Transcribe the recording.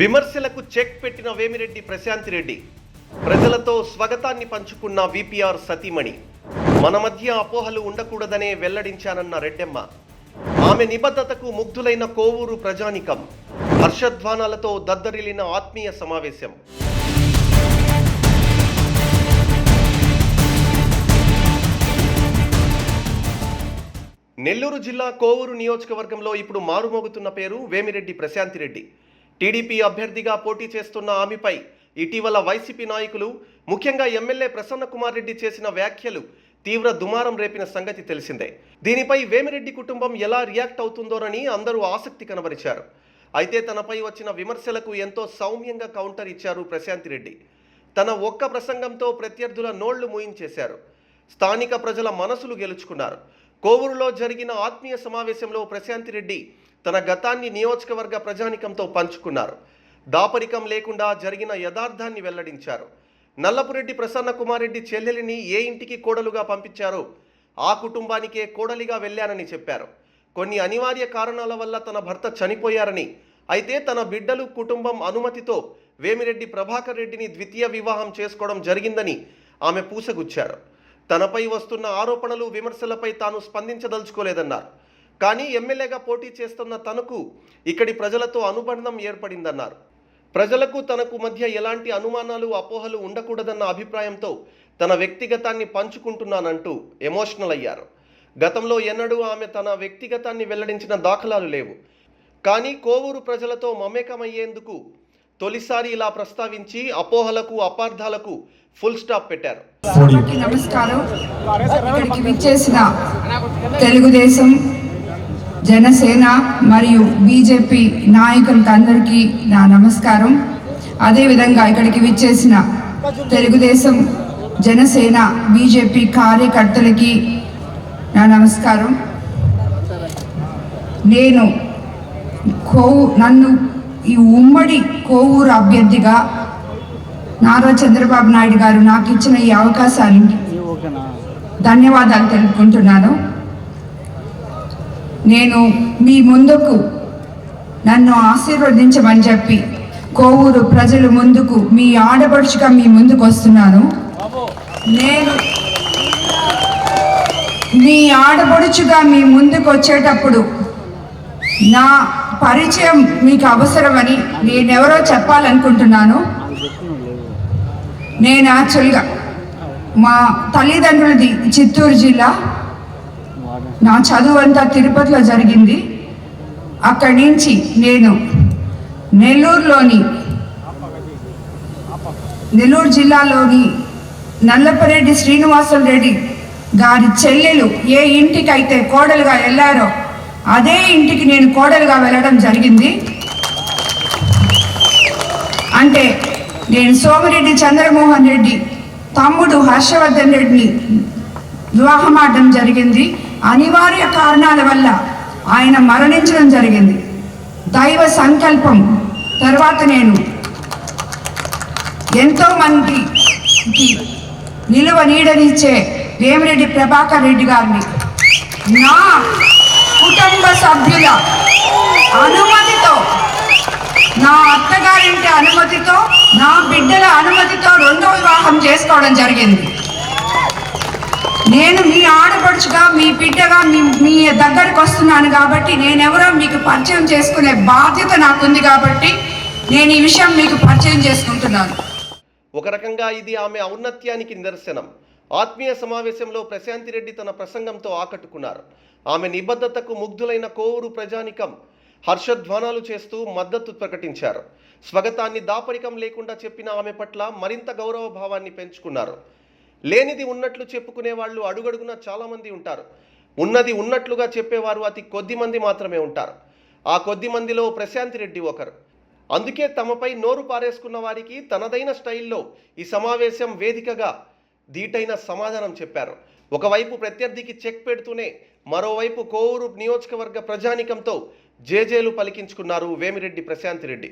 విమర్శలకు చెక్ పెట్టిన వేమిరెడ్డి ప్రశాంతి రెడ్డి. ప్రజలతో స్వాగతాన్ని పంచుకున్న విపిఆర్ సతీమణి. మన మధ్య అపోహలు ఉండకూడదనే వెల్లడించానన్న రెడ్డెమ్మ. ఆమె నిబద్ధతకు ముగ్ధులైన కోవూరు ప్రజానికం. హర్షధ్వానాలతో దద్దరిల్లిన ఆత్మీయ సమావేశం. నెల్లూరు జిల్లా కోవూరు నియోజకవర్గంలో ఇప్పుడు మారుమోగుతున్న పేరు వేమిరెడ్డి ప్రశాంతి రెడ్డి టీడీపీ అభ్యర్థిగా పోటీ చేస్తున్న ఆమెపై ఇటీవల వైసీపీ నాయకులు ముఖ్యంగా ఎమ్మెల్యే ప్రసన్న కుమార్ రెడ్డి చేసిన వ్యాఖ్యలు తీవ్ర దుమారం రేపిన సంగతి తెలిసిందే. దీనిపై వేమిరెడ్డి కుటుంబం ఎలా రియాక్ట్ అవుతుందోనని అందరూ ఆసక్తి కనబరిచారు. అయితే తనపై వచ్చిన విమర్శలకు ఎంతో సౌమ్యంగా కౌంటర్ ఇచ్చారు ప్రశాంతి రెడ్డి. తన ఒక్క ప్రసంగంతో ప్రత్యర్థుల నోళ్ళు మూయించేశారు. స్థానిక ప్రజల మనసులు గెలుచుకున్నారు. కోవూరులో జరిగిన ఆత్మీయ సమావేశంలో ప్రశాంతి రెడ్డి తన గతాన్ని నియోజకవర్గ ప్రజానికంతో పంచుకున్నారు. దాపరికం లేకుండా జరిగిన యథార్థాన్ని వెల్లడించారు. నల్లపురెడ్డి ప్రసన్న కుమారెడ్డి చెల్లెలిని ఏ ఇంటికి కోడలుగా పంపించారో? ఆ కుటుంబానికే కోడలిగా వెళ్ళానని చెప్పారు. కొన్ని అనివార్య కారణాల వల్ల తన భర్త చనిపోయారని అయితే తన బిడ్డలు కుటుంబం అనుమతితో వేమిరెడ్డి ప్రభాకర్ రెడ్డిని ద్వితీయ వివాహం చేసుకోవడం జరిగిందని ఆమె పూసగుచ్చారు. తనపై వస్తున్న ఆరోపణలు విమర్శలపై తాను స్పందించదలుచుకోలేదన్నారు. కానీ ఎమ్మెల్యేగా పోటీ చేస్తున్న తనకు ఇక్కడి ప్రజలతో అనుబంధం ఏర్పడిందన్నారు. ప్రజలకు తనకు మధ్య ఎలాంటి అనుమానాలు అపోహలు ఉండకూడదన్న అభిప్రాయంతో తన వ్యక్తిగతాన్ని పంచుకుంటున్నానంటూ ఎమోషనల్ అయ్యారు. గతంలో ఎన్నడూ ఆమె తన వ్యక్తిగతాన్ని వెల్లడించిన దాఖలాలు లేవు. కానీ కోవూరు ప్రజలతో మమేకమయ్యేందుకు తొలిసారి ఇలా ప్రస్తావించి అపోహలకు అపార్థాలకు ఫుల్ స్టాప్ పెట్టారు. నమస్కారం. తెలుగుదేశం జనసేన మరియు బీజేపీ నాయకులకు అందరికీ నా నమస్కారం. అదేవిధంగా ఇక్కడికి విచ్చేసిన తెలుగుదేశం జనసేన బీజేపీ కార్యకర్తలకి నా నమస్కారం. నేను కోవు నన్ను ఈ ఉమ్మడి కోవూరు అభ్యర్థిగా నారా చంద్రబాబు నాయుడు గారు నాకు ఇచ్చిన ఈ అవకాశానికి ధన్యవాదాలు తెలుపుకుంటున్నాను. నేను మీ ముందుకు నన్ను ఆశీర్వదించమని చెప్పి కోవూరు ప్రజలు ముందుకు మీ ఆడపడుచుగా మీ ముందుకు వస్తున్నాను. నేను మీ ఆడపడుచుగా మీ ముందుకు వచ్చేటప్పుడు నా పరిచయం మీకు అవసరమని నేనెవరో చెప్పాలనుకుంటున్నాను. నేను యాక్చువల్గా మా తల్లిదండ్రులది చిత్తూరు జిల్లా. నా చదువు అంతా తిరుపతిలో జరిగింది. అక్కడి నుంచి నేను నెల్లూరులోని నెల్లూరు జిల్లాలోని నల్లపరెడ్డి శ్రీనివాసులు రెడ్డి గారి చెల్లెలు ఏ ఇంటికైతే కోడలుగా వెళ్ళారో అదే ఇంటికి నేను కోడలుగా వెళ్ళడం జరిగింది. అంటే నేను సోమిరెడ్డి చంద్రమోహన్ రెడ్డి తమ్ముడు హర్షవర్ధన్ రెడ్డిని వివాహమాడడం జరిగింది. అనివార్య కారణాల వల్ల ఆయన మరణించడం జరిగింది. దైవ సంకల్పం. తర్వాత నేను ఎంతో మందికి నిలువ నీడనిచ్చే వేమిరెడ్డి ప్రభాకర్ రెడ్డి గారిని నా కుటుంబ సభ్యుల అనుమతితో నా అత్తగారింటి అనుమతితో నా బిడ్డల అనుమతితో రెండో వివాహం చేసుకోవడం జరిగింది. నేను మీ ఆడపడుచుగా మీ బిడ్డగా మీ మీ దగ్గరికి వస్తున్నాను కాబట్టి నేనెవరో మీకు పరిచయం చేసుకునే బాధ్యత నాకుంది కాబట్టి నేను ఈ విషయం మీకు పరిచయం చేసుకుంటున్నాను. ఒక రకంగా ఇది ఆమె ఔన్నత్యానికి నిదర్శనం. ఆత్మీయ సమావేశంలో ప్రశాంతి రెడ్డి తన ప్రసంగంతో ఆకట్టుకున్నారు. ఆమె నిబద్ధతకు ముగ్ధులైన కోవూరు ప్రజానికం హర్షధ్వానాలు చేస్తూ మద్దతు ప్రకటించారు. స్వగతాన్ని దాపరికం లేకుండా చెప్పిన ఆమె పట్ల మరింత గౌరవ భావాన్ని పెంచుకున్నారు. లేనిది ఉన్నట్లు చెప్పుకునే వాళ్ళు అడుగడుగున చాలామంది ఉంటారు. ఉన్నది ఉన్నట్లుగా చెప్పేవారు అతి కొద్ది మంది మాత్రమే ఉంటారు. ఆ కొద్ది మందిలో ప్రశాంతి రెడ్డి ఒకరు. అందుకే తమపై నోరు పారేసుకున్న వారికి తనదైన స్టైల్లో ఈ సమావేశం వేదికగా ధీటైన సమాధానం చెప్పారు. ఒకవైపు ప్రత్యర్థికి చెక్ పెడుతూనే మరోవైపు కోవూరు నియోజకవర్గ ప్రజానికంతో జేజేలు పలికించుకున్నారు వేమిరెడ్డి ప్రశాంతి రెడ్డి.